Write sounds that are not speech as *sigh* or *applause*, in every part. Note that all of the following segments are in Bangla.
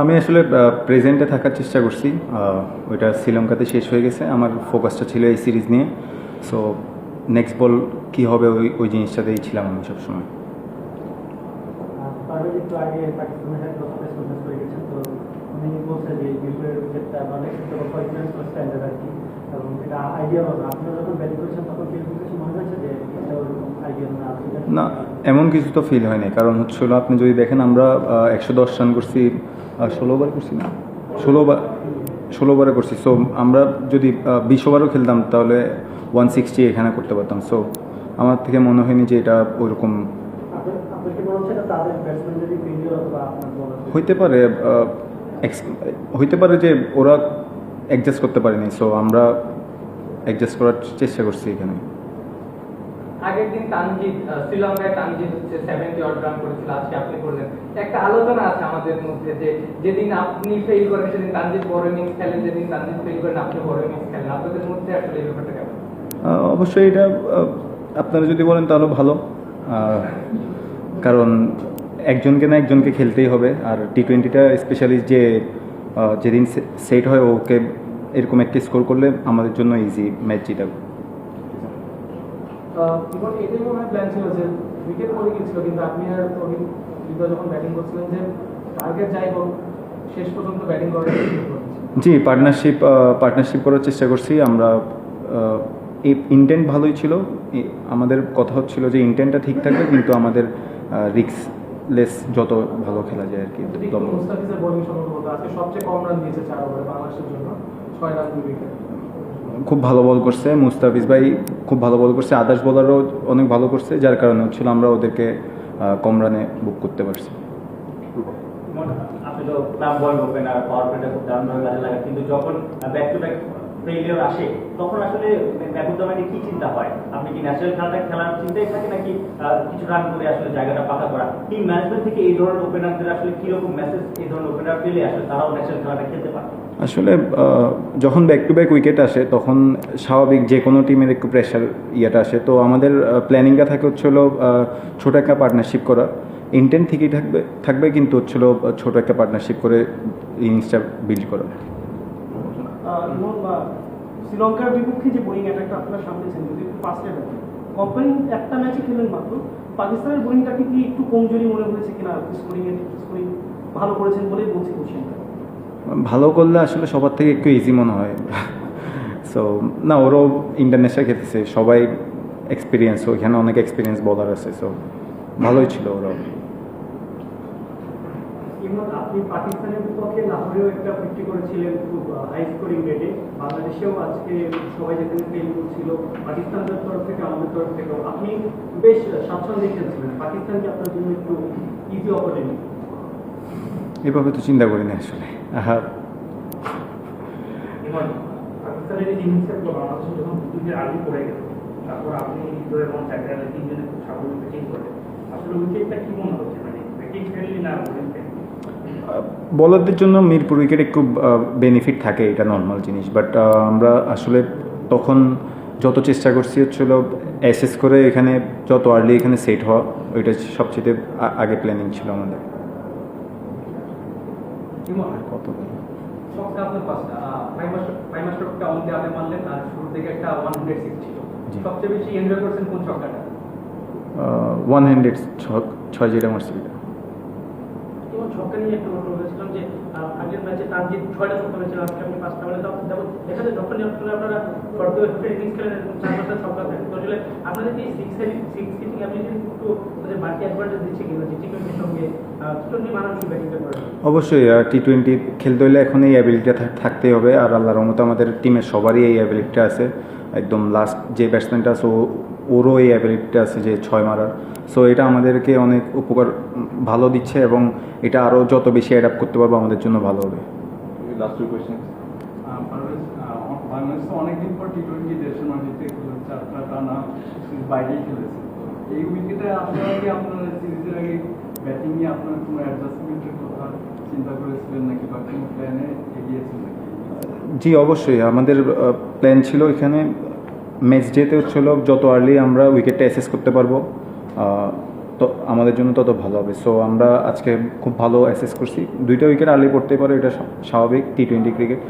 আমি আসলে প্রেজেন্টে থাকার চেষ্টা করছি। ওইটা শ্রীলঙ্কাতে শেষ হয়ে গেছে। আমার ফোকাসটা ছিল এই সিরিজ নিয়ে। সো নেক্সট বল কী হবে ওই ওই জিনিসটাতেই ছিলাম আমি সবসময়। মনে না এমন কিছু তো ফিল হয়নি কারণ হচ্ছিল আপনি যদি দেখেন আমরা একশো দশ রান করছি ষোলো ওভার করছি না? ষোলো ওভার ষোলো ওভারে করছি। সো আমরা যদি বিশ ওভারও খেলতাম, তাহলে ওয়ান সিক্সটি এখানে করতে পারতাম। সো আমার থেকে মনে হয়নি যে এটা ওইরকম হচ্ছে হইতে পারে হইতে পারে যে ওরা অ্যাডজাস্ট করতে পারেনি। সো আমরা অ্যাডজাস্ট করার চেষ্টা করছি এখানে। আগের দিন তানজিদ শ্রীলঙ্কায় তানজিদ হচ্ছে সেভেন্টি অড রান করেছিল, আজকে আপনি করলেন। একটা আলোচনা আছে আমাদের মধ্যে যে যেদিন আপনি ফেল করেন, সেদিন তানজিদ বড় ইনিংস খেলেন যেদিন তানজিদ ফেল করেন, আপনি বড় ইনিংস খেলেন। আপনাদের মধ্যে আসলে এই ব্যাপারটা কেমন? অবশ্যই এটা আপনারা যদি বলেন তাহলে ভালো। কারণ একজনকে না একজনকে খেলতেই হবে। আর টি টোয়েন্টিটা স্পেশালি যে যেদিন সেট হয়, ওকে এরকম একটা স্কোর করলে আমাদের জন্য ইজি ম্যাচ জিতা ইভন মনে প্ল্যান ছিল যে উইকেট পড়ে গিয়েছিল কিন্তু আপনি আর হৃদয় যখন ব্যাটিং করছিলেন যে টার্গেট যাই হোক শেষ পর্যন্ত ব্যাটিং করার জি পার্টনারশিপ পার্টনারশিপ করার চেষ্টা করছি। আমরা এই ইন্টেন্ট ভালোই ছিল। আমাদের কথা হচ্ছিল যে ইন্টেন্টটা ঠিক থাকবে কিন্তু আমাদের রিক্স লেস যত ভালো খেলা যায় আর কি যদি তত একটু মুস্তাফিজের বোলিং সম্পর্কে আজকে সবচেয়ে কম রান দিয়েছে চার ওভারে বাংলাদেশের জন্য ছয় রান দুই উইকেট খুব ভালো বল করছে, মুস্তাফিজ ভাই খুব ভালো বল করছে, আদার্স বলারও অনেক ভালো করছে, যার কারণে হচ্ছিল আমরা ওদেরকে কম রানে বুক করতে পারছি। আপনি তো ক্লাব বল ওপেনার পাওয়ার প্লেটা খুব দারুণভাবে কাজে লাগে কিন্তু যখন ব্যাক টু ব্যাক ফেলিওর আসে, তখন আসলে কি চিন্তা হয়? আপনি কি খেলাটা খেলার চিন্তাই থাকে নাকি কিছু রান করে আসলে জায়গাটা করা? টিম ম্যানেজমেন্ট থেকে এই ধরনের ওপেনারদের আসলে কীরকম মেসেজ এই ধরনের ওপেনার পেলে আসলে তারাও খেলাটা খেলতে পারে আসলে যখন ব্যাক টু ব্যাক উইকেট আসে, তখন স্বাভাবিক যে কোনো টিমের একটু প্রেশার ইয়েটা আসে। তো আমাদের প্ল্যানিংটা থাকে হচ্ছিল ছোটো একটা পার্টনারশিপ করা। ইন্টেন্ট ঠিকই থাকবে থাকবে কিন্তু হচ্ছিল ছোটো একটা পার্টনারশিপ করে ইনিংসটা বিল্ড করা। শ্রীলঙ্কার বিপক্ষে যে বোলিং অ্যাটাকটা আপনারা সামনেছেন যদি একটু পাঁচটা ব্যাপার কোম্পানি একটা ম্যাচে খেলেন মাত্র, পাকিস্তানের বোলিংটাকে কি একটু কমজোরি মনে হয়েছে কিনা? স্কোরিং এর স্কোরিং ভালো করেছেন বলেই বলছি কোশ্চেনটা ভালো করলে আসলে সবার থেকে একটু ইজি মনে হয়। *laughs* সো না, ওরও ইন্টারন্যাশনাল খেতেছে সবাই এক্সপিরিয়েন্স ওইখানে অনেক এক্সপিরিয়েন্স বলার আছে সো ভালোই ছিল ওরাও। ইমন আপনি পাকিস্তানের বিপক্ষে লাহোরেও একটা ফিফটি করেছিলেন খুব হাই স্কোরিং রেটে বাংলাদেশেও আজকে সবাই যেখানে ফেল করছিল পাকিস্তানের তরফ থেকে আমাদের তরফ থেকেও। আপনি বেশ স্বাচ্ছন্দ্যে খেলছিলেন। পাকিস্তান কি আপনার জন্য একটু ইজি এভাবে তো চিন্তা করি না আসলে। আহা। পাকিস্তানের ইনিংসের পর বাংলাদেশ যখন দুদিনের আগে পড়ে গেল তারপর আপনি ইন্দোর এবং ট্যাকারে তিনজনে খুব স্বাভাবিক ব্যাটিং করলেন আসলে উইকেটটা কি মনে হচ্ছে? মানে ব্যাটিং না বলারদের জন্য মিরপুর উইকেট একটু বেনিফিট থাকে এটা নর্মাল জিনিস বাট আমরা আসলে তখন যত চেষ্টা করছি হচ্ছিল অ্যাসেস করে এখানে যত আর্লি এখানে সেট হওয়া ওইটা সবচেয়ে আগে প্ল্যানিং ছিল আমাদের। কত ওয়ান হান্ড্রেড সিক্স ছিল। জি। সবচেয়ে নিয়ে একটা বলেছিলাম যে আগের ম্যাচে ছয়টা ছক্কা আজকে আপনি পাঁচটা মানে তখন যেমন এখানে যখনই আপনারা আপনারা শর্ট ইনিংস খেলেন এরকম চার পাঁচটা ছক্কা তো আসলে আপনাদের সিক্স হিটিং অ্যাবিলিটি একটু মানে অ্যাডভান্টেজ দিচ্ছে কিনা? যে টি টোয়েন্টির সঙ্গে অবশ্যই টি টোয়েন্টি খেলতে হলে এখন এই অ্যাবিলিটিটা থাকতেই হবে। আর আল্লাহর রহমতে আমাদের টিমের সবারই এই অ্যাবিলিটিটা আছে। একদম লাস্ট যে ব্যাটসম্যানটা আছে ওরও এই অ্যাবিলিটিটা আছে যে ছয় মারার। সো এটা আমাদেরকে অনেক উপকার ভালো দিচ্ছে এবং এটা আরও যত বেশি অ্যাডাপ্ট করতে পারব আমাদের জন্য ভালো হবে। Last two question Parvez Bangladesh তো অনেকদিন পর টি টোয়েন্টি দেশের মাটিতে খেলে চারটা টানা বাইরেই খেলেছে এই উইকেটে আপনারা কি আপনারা সিরিজের আগে ব্যাটিং নিয়ে আপনার কোনো অ্যাডজাস্টমেন্টের কথা চিন্তা করেছিলেন নাকি বা কোনো প্ল্যানে এগিয়েছেন নাকি? জি অবশ্যই। আমাদের প্ল্যান ছিল এখানে ম্যাচ ডেতে হচ্ছিল যত আর্লি আমরা উইকেটটা অ্যাসেস করতে পারব। তো আমাদের জন্য তত ভালো হবে। সো আমরা আজকে খুব ভালো অ্যাসেস করছি। দুইটা উইকেট আর্লি পড়তে পারে এটা স্বাভাবিক টি টোয়েন্টি ক্রিকেট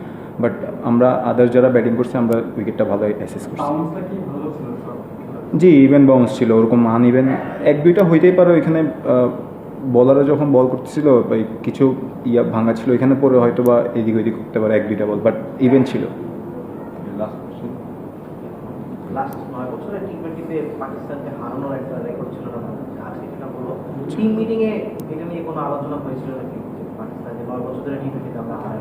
বাট আমরা আদার্স যারা ব্যাটিং করছি আমরা উইকেটটা ভালো অ্যাসেস করছি? জি ইভেন বাউন্স ছিল ওরকম আন ইভেন এক দুইটা হইতেই পারে ওইখানে বলাররা যখন বল করতেছিল কিছু ইয়া ভাঙা ছিল এখানে পরে হয়তো বা এদিক ওইদিক করতে পারে এক দুইটা বল বাট ইভেন ছিল। লাস্ট নয় বছরে টি টোয়েন্টিতে পাকিস্তানকে হারানোর একটা রেকর্ড ছিল না আজকে টিম মিটিং এ এটা নিয়ে কোনো আলোচনা হয়েছিল নাকি পাকিস্তান যে নয় বছর ধরে টি টোয়েন্টিতে আমরা হারাই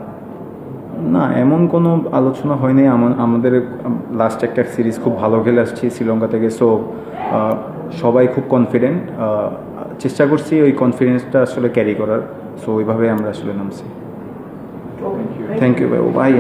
না। এমন কোনো আলোচনা হয়নি। আমা- আমাদের লাস্ট একটা সিরিজ খুব ভালো খেলে আসছি শ্রীলঙ্কা থেকে। সো সবাই খুব কনফিডেন্ট চেষ্টা করছি ওই কনফিডেন্সটা আসলে ক্যারি করার। সো ওইভাবে আমরা আসলে নামছি। থ্যাংক ইউ ভাই। ও ভাই